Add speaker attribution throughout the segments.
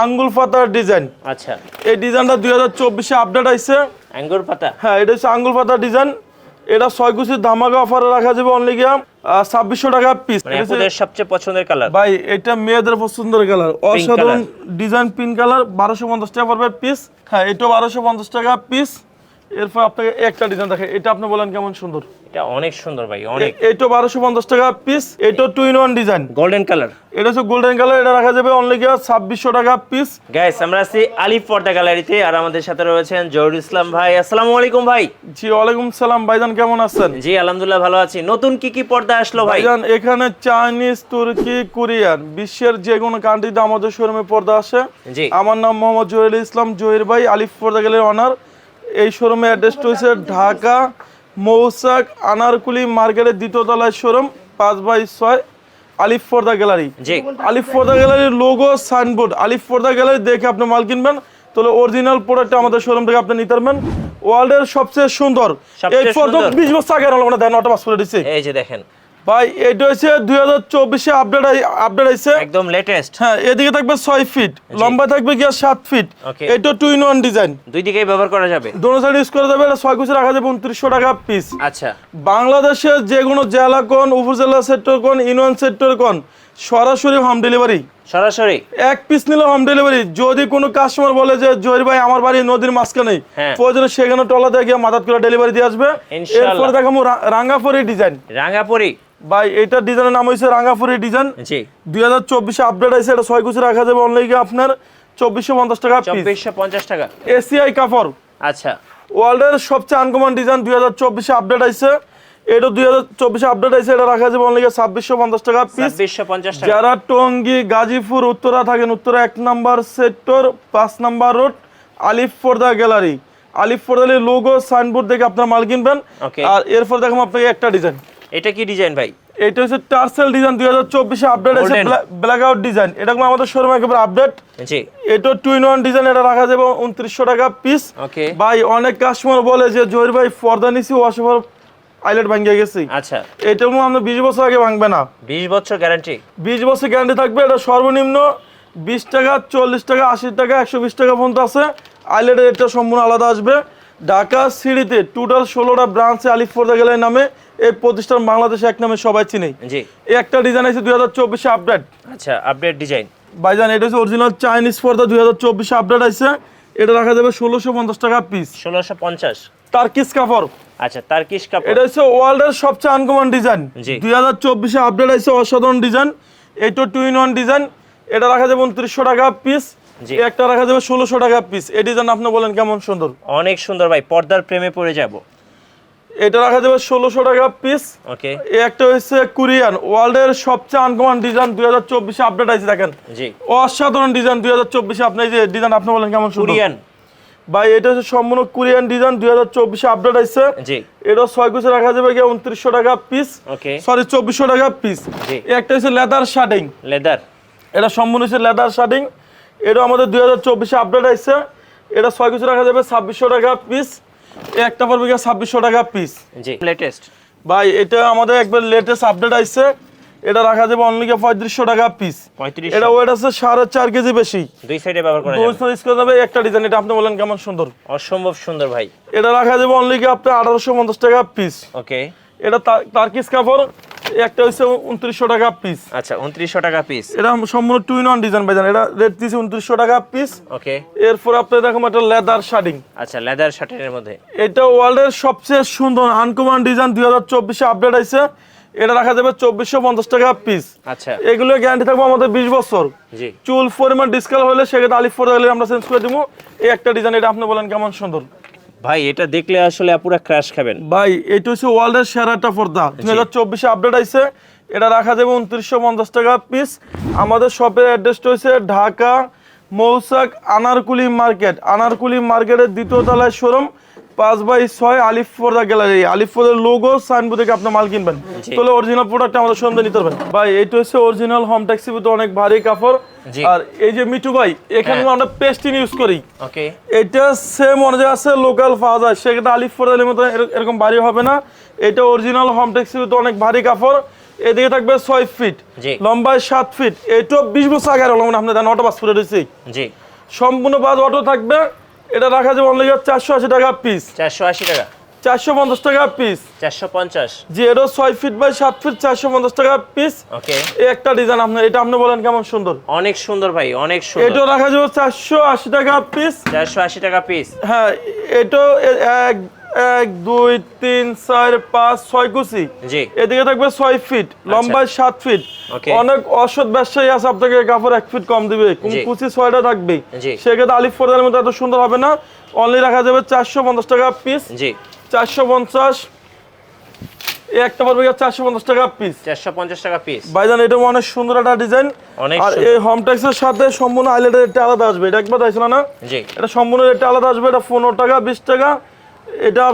Speaker 1: আঙ্গুল পাতার ডিজাইন।
Speaker 2: আচ্ছা।
Speaker 1: এই ডিজাইনটা দুই হাজার চব্বিশে আপডেট আইছে।
Speaker 2: অ্যাঙ্গুর পাতা?
Speaker 1: হ্যাঁ এটা হচ্ছে আঙ্গুল পাতার ডিজাইন। এটা ছয় কুচির ধামাকা অফারে রাখা যাবে অনলি গিয়া ছাব্বিশশো টাকা পিস
Speaker 2: মানে সবচেয়ে পছন্দের কালার
Speaker 1: ভাই এটা মেয়েদের পছন্দের কালার অসাধারণ ডিজাইন পিঙ্ক কালার বারোশো পঞ্চাশ টাকা পড়বে পিস হ্যাঁ এটা বারোশো পঞ্চাশ টাকা পিস এরপর আপনাকে একটা ডিজাইন দেখে এটা আপনি বলেন কেমন সুন্দর?
Speaker 2: এটা অনেক সুন্দর ভাই অনেক।
Speaker 1: বারোশো পঞ্চাশ টাকা পিস এটা two in one design
Speaker 2: golden colour
Speaker 1: এটা হচ্ছে গোল্ডেন কালার এটা রাখা যাবে অনলি টাকা পিস
Speaker 2: গাইস আমরা আছি আলিফ পর্দা গ্যালারিতে আর আমাদের সাথে রয়েছেন জহুর ইসলাম ভাই। আসসালামু আলাইকুম ভাই।
Speaker 1: জি ওয়ালাইকুম সালাম। ভাইজান কেমন আছেন?
Speaker 2: জি আলহামদুলিল্লাহ ভালো আছি। নতুন কি কি পর্দা আসলো ভাই?
Speaker 1: ভাইজান এখানে চাইনিজ তুর্কি কোরিয়ান বিশ্বের যে কোনো কান্ট্রিতে আমাদের শোরুমে পর্দা আসে।
Speaker 2: জি।
Speaker 1: আমার নাম মোহাম্মদ জহির ইসলাম জহির ভাই আলিফ পর্দা গেলের অনার এই শোরুমে অ্যাড্রেসটা হচ্ছে ঢাকা মৌসাক আনারকুলি মার্কেটের দ্বিতীয় তলায় শোরুম পাঁচ বাই ছয় আলিফ ফর্দা গ্যালারি। আলিফ ফর্দা গ্যালারির লোগো সাইনবোর্ড আলিফ ফর্দা গ্যালারি দেখে আপনি মাল কিনবেন। তাহলে অরিজিনাল প্রোডাক্ট আমাদের শোরুম থেকে আপনি নিতে পারবেন। ওয়ার্ল্ডের সবচেয়ে সুন্দর এই
Speaker 2: ফর্দ
Speaker 1: বিশ বছর আগে আমরা দেন নটা পাস করে দিচ্ছে।
Speaker 2: এই যে দেখেন
Speaker 1: ভাই এটা হচ্ছে দুই হাজার চব্বিশে আপডেট আপডেট আইছে।
Speaker 2: একদম লেটেস্ট
Speaker 1: হ্যাঁ এদিকে থাকবে ছয় ফিট লম্বা থাকবে গিয়া সাত ফিট. এটা টু ইন ওয়ান ডিজাইন
Speaker 2: দুই দিকেই ব্যবহার করা যাবে?
Speaker 1: দোনো সাইড ইউজ করা যাবে এটা ছয় কুচি রাখা যাবে উনত্রিশশো টাকা পিস
Speaker 2: আচ্ছা।
Speaker 1: বাংলাদেশের যে কোনো জেলা কোন উপজেলা সেক্টর কোন ইউনিয়ন সেক্টর কোন সরাসরি হোম ডেলিভারি
Speaker 2: সরাসরি?
Speaker 1: এক পিস নিলে হোম ডেলিভারি যদি কোনো কাস্টমার বলে যে জহির ভাই আমার বাড়ি নদীর মাঝখানে
Speaker 2: হ্যাঁ।
Speaker 1: প্রয়োজনে সেখানে টলা দিয়ে গিয়ে মাদাত করে ডেলিভারি দিয়ে আসবে। এরপরে দেখাবো রাঙ্গাপুরি ডিজাইন
Speaker 2: রাঙ্গাপুরি?
Speaker 1: ভাই এটা ডিজাইনের নাম হয়েছে রাঙ্গাপুরি ডিজাইন
Speaker 2: জি।
Speaker 1: দুই হাজার চব্বিশে আপডেট আছে এটা ছয় কুচি রাখা যাবে অনলাইন আপনার চব্বিশশো পঞ্চাশ টাকা
Speaker 2: চব্বিশশো পঞ্চাশ টাকা।
Speaker 1: এসিআই কাপড়।
Speaker 2: আচ্ছা।
Speaker 1: ওয়ার্ল্ডের সবচেয়ে আনকমন ডিজাইন দুই হাজার চব্বিশে আপডেট আছে। এটা দুই হাজার চব্বিশে আপডেট আছে এটা রাখা যাবে অনলাইন ছাব্বিশশো পঞ্চাশ টাকা পিস
Speaker 2: ছাব্বিশশো পঞ্চাশ
Speaker 1: যারা টঙ্গী গাজীপুর উত্তরা থাকেন উত্তরা এক নাম্বার সেক্টর পাঁচ number road Alif Parda gallery আলিফ পর্দা লোগো সাইনবোর্ড দেখে আপনার মাল কিনবেন। আর এরপর দেখো আপনাকে একটা ডিজাইন
Speaker 2: এটা কি ডিজাইন ভাই?
Speaker 1: এটা হচ্ছে টার্সেল ডিজাইন দুই হাজার চব্বিশে আপডেট আছে. ব্ল্যাক আউট ডিজাইন এটা আমাদের শোরুমে একেবারে আপডেট এটা টু ইন ওয়ান ডিজাইন এটা রাখা যাবে উনত্রিশশো টাকা পিস ভাই অনেক কাস্টমার বলে যে জহির ভাই পর্দা নিছি ওয়াশোভার আইলেট ভাঙ্গিয়ে গেছি।
Speaker 2: আচ্ছা।
Speaker 1: এটা আমরা বিশ বছর আগে ভাঙবে না।
Speaker 2: বিশ বছর গ্যারান্টি
Speaker 1: বিশ বছর গ্যারান্টি থাকবে এটা সর্বনিম্ন বিশ টাকা চল্লিশ টাকা আশি টাকা একশো বিশ টাকা পর্যন্ত আছে। আইলেটের রেটটা সম্পূর্ণ আলাদা আসবে। ঢাকা সিটিতে টোটাল ষোলোটা ব্রাঞ্চে আলিফ পর্দা গেলের নামে এই প্রতিষ্ঠান বাংলাদেশে এক নামে সবাই চিনে।
Speaker 2: জি।
Speaker 1: এই একটা ডিজাইন আছে দুই হাজার চব্বিশে আপডেট
Speaker 2: আচ্ছা আপডেট ডিজাইন
Speaker 1: ভাইজান এটা হচ্ছে অরিজিনাল চাইনিজ পর্দা দুই হাজার চব্বিশে আপডেট আছে। এটা রাখা যাবে ষোলোশো পঞ্চাশ টাকা পিস
Speaker 2: ষোলোশো পঞ্চাশ।
Speaker 1: টার্কিস কাপড়।
Speaker 2: আচ্ছা তার কাপড়।
Speaker 1: এটা হচ্ছে ওয়ার্ল্ডের সবচেয়ে আনকমন ডিজাইন। দুই হাজার চব্বিশে আপডেট আছে অসাধারণ ডিজাইন। এইটা টু ইন ওয়ান ডিজাইন এটা রাখা যাবে উনত্রিশশো টাকা পিস। একটা রাখা যাবে ষোলোশো টাকা পিস এই ডিজাইন আপনি বলেন কেমন সুন্দর?
Speaker 2: অনেক সুন্দর ভাই পর্দার প্রেমে পড়ে যাব।
Speaker 1: এটা রাখা যাবে ষোলোশো টাকা পিস
Speaker 2: ওকে।
Speaker 1: একটা হচ্ছে কোরিয়ান। ওয়ার্ল্ডের সবচেয়ে আনকমন ডিজাইন দুই হাজার চব্বিশে আপডেট আছে দেখেন। অসাধারণ ডিজাইন দুই হাজার চব্বিশে আপনি যে ডিজাইন আপনি বলেন কেমন
Speaker 2: কোরিয়ান।
Speaker 1: ভাই এটা হচ্ছে সম্পূর্ণ কোরিয়ান ডিজাইন দুই হাজার চব্বিশে আপডেট আছে এটা ছয় কুচি রাখা যাবে গিয়ে উনত্রিশশো টাকা পিস সরি চব্বিশশো টাকা পিস একটা হচ্ছে লেদার শার্টিং
Speaker 2: লেদার
Speaker 1: এটা সম্পূর্ণ হচ্ছে লেদার শার্টিং এটা আমাদের দুই হাজার চব্বিশে আপডেট আসছে এটা ছয় কিছু রাখা যাবে ছাব্বিশশো টাকা পিস একটা পড়বে গিয়ে ছাব্বিশশো টাকা পিস
Speaker 2: জি। লেটেস্ট
Speaker 1: ভাই এটা আমাদের একবার লেটেস্ট আপডেট আসছে এটা রাখা যাবে অনলি পঁয়ত্রিশশো টাকা পিস এটা ওয়েট আছে সাড়ে চার কেজি বেশি।
Speaker 2: দুই সাইডে ব্যবহার করা
Speaker 1: দুইশো করে যাবে একটা ডিজাইন এটা আপনি বলেন কেমন সুন্দর।
Speaker 2: অসম্ভব সুন্দর ভাই।
Speaker 1: এটা রাখা যাবে অনলি গিয়ে আপনার আঠারোশো পঞ্চাশ টাকা পিস
Speaker 2: ওকে।
Speaker 1: এটা তার্কিস কাপড় একটা হচ্ছে উনত্রিশশো টাকা পিস
Speaker 2: আচ্ছা উনত্রিশশো টাকা পিস
Speaker 1: এটা সম্পূর্ণ টু ইন ওয়ান ডিজাইন ভাইজান। এটা রেট দিয়েছে উনত্রিশশো টাকা পিস
Speaker 2: ওকে।
Speaker 1: এরপর আপনি দেখুন একটা লেদার শার্টিং
Speaker 2: আচ্ছা লেদার শার্টের মধ্যে।
Speaker 1: এটা ওয়ার্ল্ডের সবচেয়ে সুন্দর আনকমন ডিজাইন দুই হাজার চব্বিশে আপডেট আছে এটা রাখা যাবে চব্বিশশো পঞ্চাশ টাকা পিস
Speaker 2: আচ্ছা।
Speaker 1: এগুলো গ্যারান্টি থাকবে আমাদের বিশ বছর। চুল পরিমাণ ডিসকাল হলে সেক্ষেত্রে আলিফ হলে আমরা চেঞ্জ করে দিব। এই একটা ডিজাইন এটা আপনি বলেন কেমন সুন্দর।
Speaker 2: ভাই এটা দেখলে আসলে পুরো ক্রাশ খাবেন।
Speaker 1: ভাই এটা হচ্ছে ওয়ার্ল্ডের সেরা একটা পর্দা। দুই হাজার চব্বিশে আপডেট আছে এটা রাখা যাবে উনত্রিশশো পঞ্চাশ টাকা পিস আমাদের শপের অ্যাড্রেসটা হচ্ছে ঢাকা মৌসাক আনারকুলি মার্কেট। আনারকুলি মার্কেটের দ্বিতীয় তলায় শোরুম পাঁচ বাই ছয় আলিফ পর্দা গ্যালারি। আলিফ পর্দার লোগো সাইনবোর্ড থেকে আপনার মাল কিনবেন। তাহলে অরিজিনাল প্রোডাক্ট আমাদের সন্ধ্যে নিতে পারবেন। ভাই এটা হচ্ছে অরিজিনাল হোম ট্যাক্সি অনেক ভারী কাপড়। আর এই যে মিঠু ভাই এখানে
Speaker 2: হ্যাঁ।
Speaker 1: আমরা পেস্টিন ইউজ করি।
Speaker 2: ওকে।
Speaker 1: এটা সেম অনুযায়ী আছে লোকাল পাওয়া যায়। সেক্ষেত্রে আলিফ ফোরদালের মতো এরকম ভারী হবে না। এটা অরিজিনাল হোম টেক্সিতে অনেক ভারী কাপড়। এদিকে থাকবে ছয় ফিট। লম্বায় সাত ফিট এইটা বিশ বছর আগে মানে আপনার অটো পাস করে রয়েছে।
Speaker 2: জি।
Speaker 1: সম্পূর্ণ বাজ অটো থাকবে। এটা রাখা যাবে অনলি চারশো আশি টাকা পিস
Speaker 2: চারশো আশি টাকা।
Speaker 1: চারশো পঞ্চাশ টাকা পিস
Speaker 2: চারশো পঞ্চাশ।
Speaker 1: জি এরও ছয় ফিট বাই সাত ফিট চারশো পঞ্চাশ টাকা পিস
Speaker 2: ওকে
Speaker 1: এই একটা ডিজাইন আপনার এটা আপনি বলেন কেমন সুন্দর?
Speaker 2: অনেক সুন্দর ভাই অনেক সুন্দর।
Speaker 1: এটা রাখা যাবে চারশো আশি টাকা পিস
Speaker 2: চারশো আশি টাকা পিস
Speaker 1: হ্যাঁ এটা এক দুই তিন চার পাঁচ ছয় কুচি। এদিকে থাকবে ছয় ফিট লম্বায় সাত ফিট। অনেক অসৎ ব্যবসায়ী আছে আপনাকে কাপড় এক ফিট কম দিবে। কুচি ছয়টা থাকবে? সেক্ষেত্রে আলিফ ফোরদার মতো এত সুন্দর হবে না। অনলি রাখা যাবে চারশো পঞ্চাশ টাকা পিস চারশো পঞ্চাশ। এই একটা পড়বে চারশো পঞ্চাশ টাকা পিস
Speaker 2: চারশো পঞ্চাশ টাকা পিস
Speaker 1: ভাইজান এটা অনেক সুন্দর একটা ডিজাইন আর এই হোম ট্যাক্সের সাথে সম্পূর্ণ রেটটা আলাদা আসবে। এটা একবার না? এটা সম্পূর্ণ রেটটা আলাদা আসবে এটা পনেরো টাকা বিশ টাকা। এটা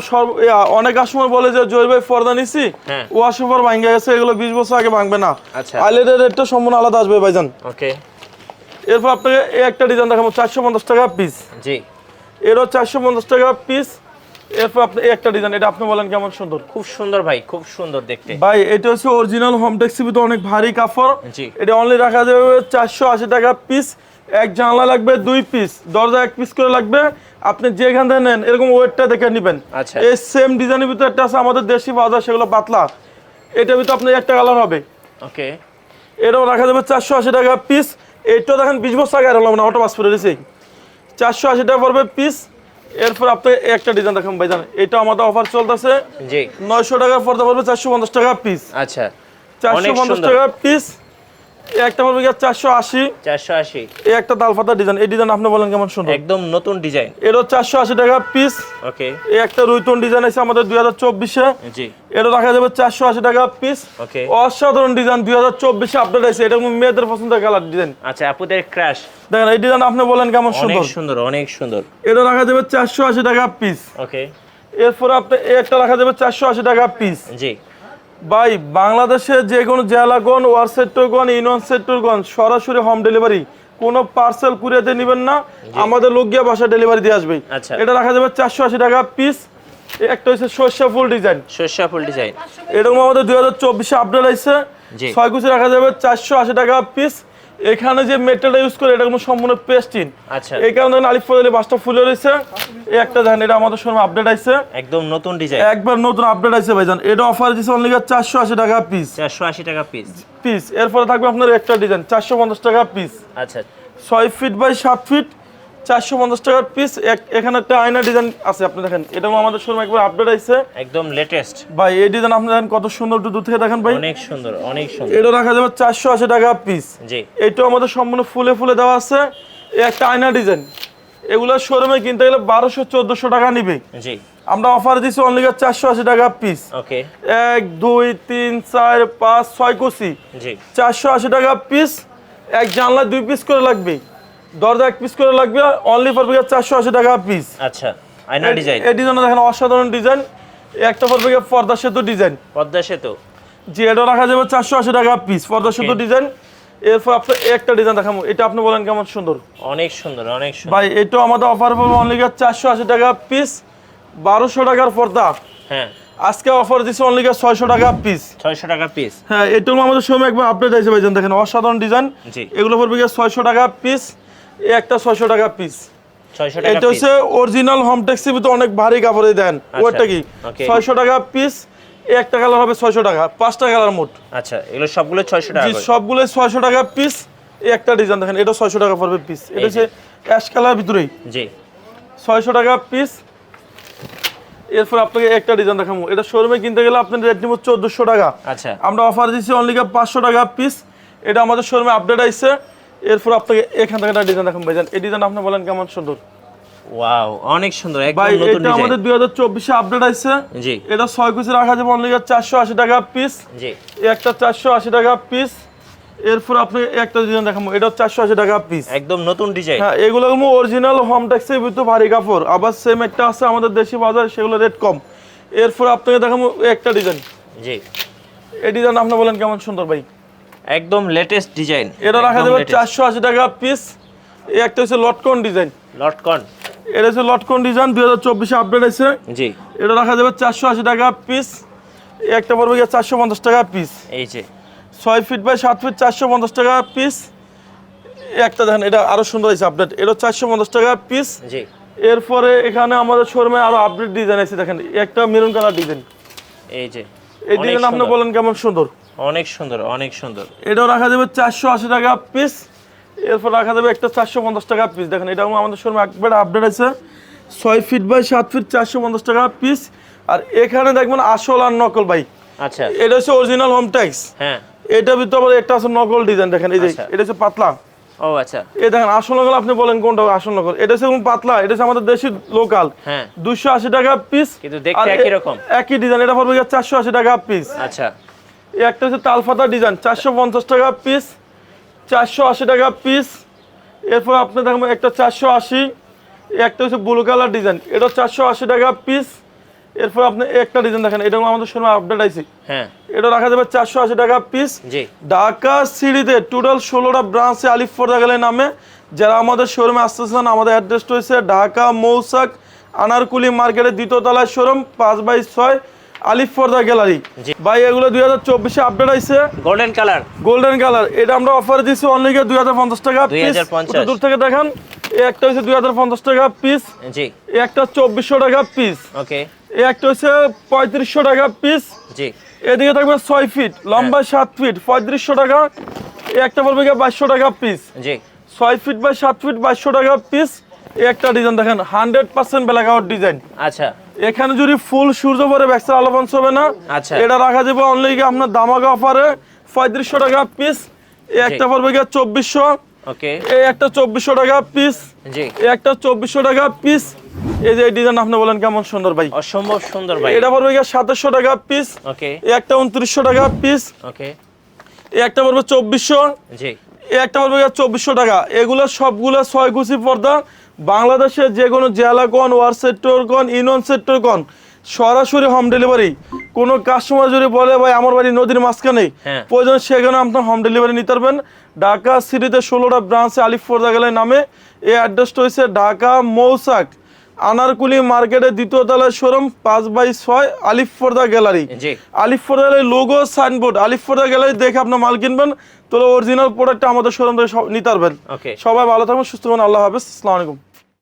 Speaker 1: অনেক কাস্টমার বলে যে জয় ভাই ফর্দা নিছি।
Speaker 2: হ্যাঁ।
Speaker 1: ও আসার ভাঙ্গে গেছে এগুলো বিশ বছর আগে ভাঙবে না।
Speaker 2: আচ্ছা।
Speaker 1: রেটটা সম্পূর্ণ আলাদা আসবে ভাইজান।
Speaker 2: ওকে
Speaker 1: এরপর আপনাকে এই একটা ডিজাইন দেখাবো চারশো পঞ্চাশ টাকা পিস
Speaker 2: জি।
Speaker 1: এরও চারশো পঞ্চাশ টাকা পিস এরপর আপনি একটা ডিজাইন এটা আপনি বলেন কেমন সুন্দর?
Speaker 2: খুব সুন্দর ভাই খুব সুন্দর দেখতে।
Speaker 1: ভাই এটা হচ্ছে অরিজিনাল হোম ট্যাক্সি তো অনেক ভারী কাপড়। এটা অনলি রাখা যাবে চারশো আশি টাকা পিস এক জানলা লাগবে দুই পিস দরজা এক পিস করে লাগবে। আপনি যেখান থেকে নেন এরকম ওয়েটটা দেখে নেবেন।
Speaker 2: আচ্ছা।
Speaker 1: এই সেম ডিজাইনের ভিতরে একটা আছে আমাদের দেশি বাজার সেগুলো পাতলা। এটার ভিতরে আপনার একটা কালার হবে।
Speaker 2: ওকে।
Speaker 1: এটাও রাখা যাবে চারশো আশি টাকা পিস এইটাও দেখেন বিশ বছর আগে হলো না অটো পাস করে দিয়েছি চারশো আশি টাকা পড়বে পিস এরপর আপনি একটা ডিজাইন দেখান ভাইজান। এটা আমাদের অফার চলতেছে।
Speaker 2: জি।
Speaker 1: নয়শো টাকা পড়তে পারবে চারশো পঞ্চাশ টাকা পিস
Speaker 2: আচ্ছা।
Speaker 1: চারশো পঞ্চাশ টাকা পিস একটা পড়বে গিয়ে চারশো আশি।
Speaker 2: চারশো আশি।
Speaker 1: এই একটা তালপাতা ডিজাইন এই ডিজাইন আপনি বলেন কেমন সুন্দর?
Speaker 2: একদম নতুন ডিজাইন।
Speaker 1: এরও চারশো আশি টাকা পিস
Speaker 2: ওকে।
Speaker 1: এই একটা রুইতন ডিজাইন আছে আমাদের দুই হাজার চব্বিশে।
Speaker 2: জি।
Speaker 1: এটা রাখা যাবে চারশো আশি টাকা পিস
Speaker 2: ওকে।
Speaker 1: অসাধারণ ডিজাইন দুই হাজার চব্বিশে আপডেট আছে এটা মেয়েদের পছন্দের কালার ডিজাইন
Speaker 2: আচ্ছা আপুদের ক্রাশ
Speaker 1: দেখেন এই ডিজাইন আপনি বলেন কেমন
Speaker 2: অনেক
Speaker 1: সুন্দর?
Speaker 2: সুন্দর অনেক সুন্দর।
Speaker 1: এটা রাখা যাবে চারশো আশি টাকা পিস
Speaker 2: ওকে।
Speaker 1: এরপর আপনি একটা রাখা যাবে চারশো আশি টাকা পিস
Speaker 2: জি।
Speaker 1: ভাই বাংলাদেশে যে কোনো জেলাগণ ওয়ার সেক্টরগণ ইউনিয়ন সেক্টরগণ সরাসরি হোম ডেলিভারি কোনো পার্সেল কুরিয়াতে নেবেন না। আমাদের লোক গিয়ে বাসা ডেলিভারি দিয়ে আসবে।
Speaker 2: আচ্ছা।
Speaker 1: এটা রাখা যাবে চারশো আশি টাকা পিস একটা হচ্ছে সর্ষা ফুল ডিজাইন
Speaker 2: সর্ষা ফুল ডিজাইন
Speaker 1: এরকম আমাদের দুই হাজার চব্বিশে আপডেট আছে ছয় কুচি রাখা যাবে চারশো আশি টাকা পিস এখানে যে মেটেরিয়াল ইউজ করে এটা কোনো সম্পূর্ণ পেস্টিন
Speaker 2: আচ্ছা।
Speaker 1: এই কারণে আলিফ ফজলি বাসটা ফুলে রয়েছে। এই একটা দেখেন এটা আমাদের সময় আপডেট আইছে।
Speaker 2: একদম নতুন ডিজাইন
Speaker 1: একবার নতুন আপডেট আইছে ভাইজান। এটা অফার দিছে অনলি চারশো আশি টাকা পিস
Speaker 2: চারশো আশি টাকা পিস
Speaker 1: পিস এরপরে থাকবে আপনার একটা ডিজাইন চারশো পঞ্চাশ টাকা পিস
Speaker 2: আচ্ছা।
Speaker 1: 6 ফিট বাই 7 ফিট চারশো পঞ্চাশ টাকার পিস এখানে একটা আয়না ডিজাইন আছে আপনি দেখেন। এটা আমাদের শোরুমে একবার আপডেট আছে
Speaker 2: একদম লেটেস্ট
Speaker 1: ভাই এই ডিজাইন আপনি দেখেন কত সুন্দর একটু দূর থেকে দেখেন ভাই।
Speaker 2: অনেক সুন্দর অনেক সুন্দর।
Speaker 1: এটা রাখা যাবে চারশো আশি টাকা পিস
Speaker 2: জি।
Speaker 1: এইটাও আমাদের সম্পূর্ণ ফুলে ফুলে দেওয়া আছে। এই একটা আয়না ডিজাইন এগুলো শোরুমে কিনতে গেলে বারোশো চোদ্দোশো টাকা নিবে।
Speaker 2: জি।
Speaker 1: আমরা অফার দিচ্ছি অনলি চারশো আশি টাকা পিস
Speaker 2: ওকে।
Speaker 1: এক দুই তিন চার পাঁচ ছয় কুচি।
Speaker 2: জি।
Speaker 1: চারশো আশি টাকা পিস এক জানলা দুই পিস করে লাগবে। দরজা এক পিস করে লাগবে অনলি ফর বিঘা চারশো আশি টাকা পিস
Speaker 2: আচ্ছা আয়না ডিজাইন
Speaker 1: এই ডিজাইন দেখেন অসাধারণ ডিজাইন একটা ফর বিঘা পর্দা সেতু ডিজাইন
Speaker 2: পদ্মা সেতু।
Speaker 1: জি এটা রাখা যাবে চারশো আশি টাকা পিস পর্দা সেতু ডিজাইন এরপর আপনার একটা ডিজাইন দেখাবো এটা আপনি বলেন কেমন সুন্দর?
Speaker 2: অনেক সুন্দর অনেক সুন্দর।
Speaker 1: ভাই এটাও আমাদের অফার পাবো অনলি চারশো আশি টাকা পিস বারোশো টাকার পর্দা।
Speaker 2: হ্যাঁ।
Speaker 1: আজকে অফার দিচ্ছে অনলি ছয়শো টাকা পিস
Speaker 2: ছয়শো টাকা পিস
Speaker 1: হ্যাঁ এটাও আমাদের সময় একবার আপডেট আছে ভাইজান দেখেন অসাধারণ ডিজাইন
Speaker 2: জি।
Speaker 1: এগুলো পড়বে গিয়ে ছয়শো টাকা পিস একটা ছয়শো টাকা পিস
Speaker 2: টাকা
Speaker 1: এটা হচ্ছে অরিজিনাল হোম ট্যাক্সি তো অনেক ভারী কাপড়ে দেন। ওটা কি?
Speaker 2: Okay.
Speaker 1: ছয়শো টাকা পিস একটা কালার হবে ছয়শো টাকা পাঁচটা কালার মোট।
Speaker 2: আচ্ছা এগুলো সবগুলো ছয়শো টাকা
Speaker 1: জি সবগুলো ছয়শো টাকা পিস এই একটা ডিজাইন দেখেন এটা ছয়শো টাকা পড়বে পিস এটা হচ্ছে অ্যাশ কালার ভিতরেই।
Speaker 2: জি।
Speaker 1: ছয়শো টাকা পিস এরপর আপনাকে একটা ডিজাইন দেখাবো। এটা শোরুমে কিনতে গেলে আপনার রেট নিব চোদ্দোশো টাকা।
Speaker 2: আচ্ছা।
Speaker 1: আমরা অফার দিচ্ছি অনলি পাঁচশো টাকা পিস এটা আমাদের শোরুমে আপডেট আইছে। এরপর আপনাকে এখান থেকে একটা ডিজাইন দেখাবো ভাইজান। এই ডিজাইন আপনি বলেন কেমন সুন্দর?
Speaker 2: ওয়াও অনেক সুন্দর একদম নতুন
Speaker 1: এটা আমাদের
Speaker 2: ডিজাইন
Speaker 1: দুই হাজার চব্বিশে আপডেট আইছে।
Speaker 2: জি।
Speaker 1: এটা ছয় কুচি রাখা যাবে অনলি চারশো আশি টাকা পিস
Speaker 2: জি।
Speaker 1: একটা চারশো আশি টাকা পিস এরপর আপনি একটা ডিজাইন দেখাবো এটা চারশো আশি টাকা পিস
Speaker 2: একদম নতুন ডিজাইন
Speaker 1: হ্যাঁ এগুলো অরিজিনাল হোম ট্যাক্সের ভিতরে ভারী কাপড়। আবার সেম একটা আছে আমাদের দেশি বাজার সেগুলো রেট কম। এরপর আপনাকে দেখাবো একটা ডিজাইন
Speaker 2: জি।
Speaker 1: এই ডিজাইন আপনি বলেন কেমন সুন্দর ভাই?
Speaker 2: একদম লেটেস্ট ডিজাইন
Speaker 1: এটা রাখা যাবে চারশো আশি টাকা পিস এই একটা হচ্ছে লটকন ডিজাইন
Speaker 2: লটকন।
Speaker 1: এটা হচ্ছে লটকন ডিজাইন দুই হাজার চব্বিশে আপডেট আছে
Speaker 2: জি।
Speaker 1: এটা রাখা যাবে চারশো আশি টাকা পিস একটা পড়বে গিয়ে চারশো পঞ্চাশ টাকা পিস
Speaker 2: এই যে।
Speaker 1: ছয় ফিট বাই সাত ফিট চারশো পঞ্চাশ টাকা পিস একটা দেখেন এটা আরও সুন্দর হয়েছে আপডেট এটা চারশো পঞ্চাশ টাকা পিস
Speaker 2: জি।
Speaker 1: এরপরে এখানে আমাদের শোরুমে আরও আপডেট ডিজাইন আছে দেখেন। একটা মেরুন কালার ডিজাইন
Speaker 2: এই যে।
Speaker 1: এই ডিজাইন আপনি বলেন কেমন সুন্দর?
Speaker 2: অনেক সুন্দর অনেক সুন্দর।
Speaker 1: এটাও রাখা যাবে চারশো আশি টাকা পিস এরপর রাখা যাবে একটা চারশো পঞ্চাশ টাকা পিস দেখেন এটাও আমাদের শোরুমে একবার আপডেট আছে। ছয় ফিট বাই সাত ফিট চারশো পঞ্চাশ টাকা পিস আর এখানে দেখবেন আসল আর নকল ভাই।
Speaker 2: আচ্ছা।
Speaker 1: এটা হচ্ছে অরিজিনাল হোম ট্যাক্স
Speaker 2: হ্যাঁ।
Speaker 1: এটা ভিতরে আবার একটা আছে নকল ডিজাইন দেখেন এই যে
Speaker 2: আচ্ছা।
Speaker 1: এটা হচ্ছে পাতলা।
Speaker 2: ও আচ্ছা।
Speaker 1: এই দেখেন আসল নকল আপনি বলেন কোনটা আসল নকল। এটা হচ্ছে পাতলা এটা হচ্ছে আমাদের দেশি লোকাল
Speaker 2: হ্যাঁ।
Speaker 1: দুশো আশি টাকা পিস
Speaker 2: কিন্তু দেখতে একই রকম।
Speaker 1: একই ডিজাইন এটা পড়বে চারশো আশি টাকা পিস
Speaker 2: আচ্ছা।
Speaker 1: এই একটা হচ্ছে তালফাতা ডিজাইন চারশো পঞ্চাশ টাকা পিস চারশো আশি টাকা পিস এরপর আপনি দেখবেন একটা চারশো আশি একটা হচ্ছে ব্লু কালার ডিজাইন এটা চারশো আশি টাকা পিস এরপর আপনি একটা ডিজাইন দেখেন এটা আমাদের সময় আপডেট আছে
Speaker 2: হ্যাঁ।
Speaker 1: এটা রাখা যাবে চারশো আশি টাকা পিস
Speaker 2: জি।
Speaker 1: ঢাকা সিটিতে টোটাল ষোলোটা ব্রাঞ্চে আলিফ ফোর্দা গেলে নামে। যারা আমাদের শোরুমে আসতেছেন আমাদের অ্যাড্রেসটা হয়েছে ঢাকা মৌসাক আনারকুলি মার্কেটের দ্বিতীয় তলায় শোরুম পাঁচ বাই ছয়। আলিফ ফোর্দা গ্যালারি। ভাই এগুলো দুই হাজার চব্বিশে আপডেট আইছে।
Speaker 2: গোল্ডেন কালার
Speaker 1: গোল্ডেন কালার এটা আমরা অফার দিচ্ছি অনলিকে দুই হাজার পঞ্চাশ টাকা পিস
Speaker 2: 2050
Speaker 1: দূর থেকে দেখান। একটা হচ্ছে দুই হাজার পঞ্চাশ টাকা পিস
Speaker 2: জি।
Speaker 1: একটা চব্বিশশো টাকা পিস
Speaker 2: ওকে
Speaker 1: একটা হচ্ছে পঁয়ত্রিশশো টাকা পিস
Speaker 2: জি।
Speaker 1: এদিকে থাকবে ছয় ফিট লম্বা সাত ফিট পঁয়ত্রিশশো টাকা। একটা পড়বে গিয়ে বাইশশো টাকা পিস
Speaker 2: জি।
Speaker 1: ছয় ফিট বাই সাত ফিট বাইশশো টাকা পিস একটা ডিজাইন দেখেন hundred percent black out design
Speaker 2: আচ্ছা।
Speaker 1: এখানে যদি ফুল সূর্য পরে ব্যাক্সের আলোবান্স হবে না
Speaker 2: আচ্ছা।
Speaker 1: এটা রাখা যাবে অনলি আপনার দামাকা অফারে পঁয়ত্রিশশো টাকা পিস একটা পড়বে গিয়ে চব্বিশশো।
Speaker 2: ওকে
Speaker 1: এই একটা চব্বিশশো টাকা পিস
Speaker 2: জি।
Speaker 1: এই একটা চব্বিশশো টাকা পিস এই যে ডিজাইন আপনি বলেন কেমন সুন্দর ভাই?
Speaker 2: অসম্ভব সুন্দর ভাই।
Speaker 1: এটা পড়বে গিয়ে সাতাশশো টাকা পিস
Speaker 2: ওকে
Speaker 1: এই একটা উনত্রিশশো টাকা পিস
Speaker 2: ওকে
Speaker 1: এই একটা পড়বে চব্বিশশো।
Speaker 2: জি।
Speaker 1: এই একটা পড়বে চব্বিশশো টাকা। এগুলো সবগুলো ছয় কুচি পর্দা বাংলাদেশে যে কোনো জেলা কোন ওয়ার সেক্টর কোন ইউনিয়ন সেক্টর কোন সরাসরি হোম ডেলিভারি কোনো কাস্টমার যদি বলে ভাই আমার বাড়ি নদীর মাঝখানে
Speaker 2: হ্যাঁ।
Speaker 1: প্রয়োজন সেখানে আপনার হোম ডেলিভারি নিতে পারবেন। ঢাকা সিটিতে ষোলোটা ব্রাঞ্চে আলিফ ফোর্দা গেলের নামে। এই অ্যাড্রেসটা হচ্ছে ঢাকা মৌসাক আনারকুলি মার্কেটের দ্বিতীয় তলায় শোরুম পাঁচ বাই ছয় আলিফ ফোর্দা গ্যালারি।
Speaker 2: জি।
Speaker 1: আলিফ ফোর্দা গ্যালারি লোগো সাইনবোর্ড আলিফ ফোর্দা গ্যালারি দেখে আপনার মাল কিনবেন। তাহলে অরিজিনাল প্রোডাক্টটা আমাদের শোরুম থেকে নিতে পারবেন। সবাই ভালো থাকবেন সুস্থ থাকবেন। আল্লাহ হাফেজ। আসসালামু আলাইকুম।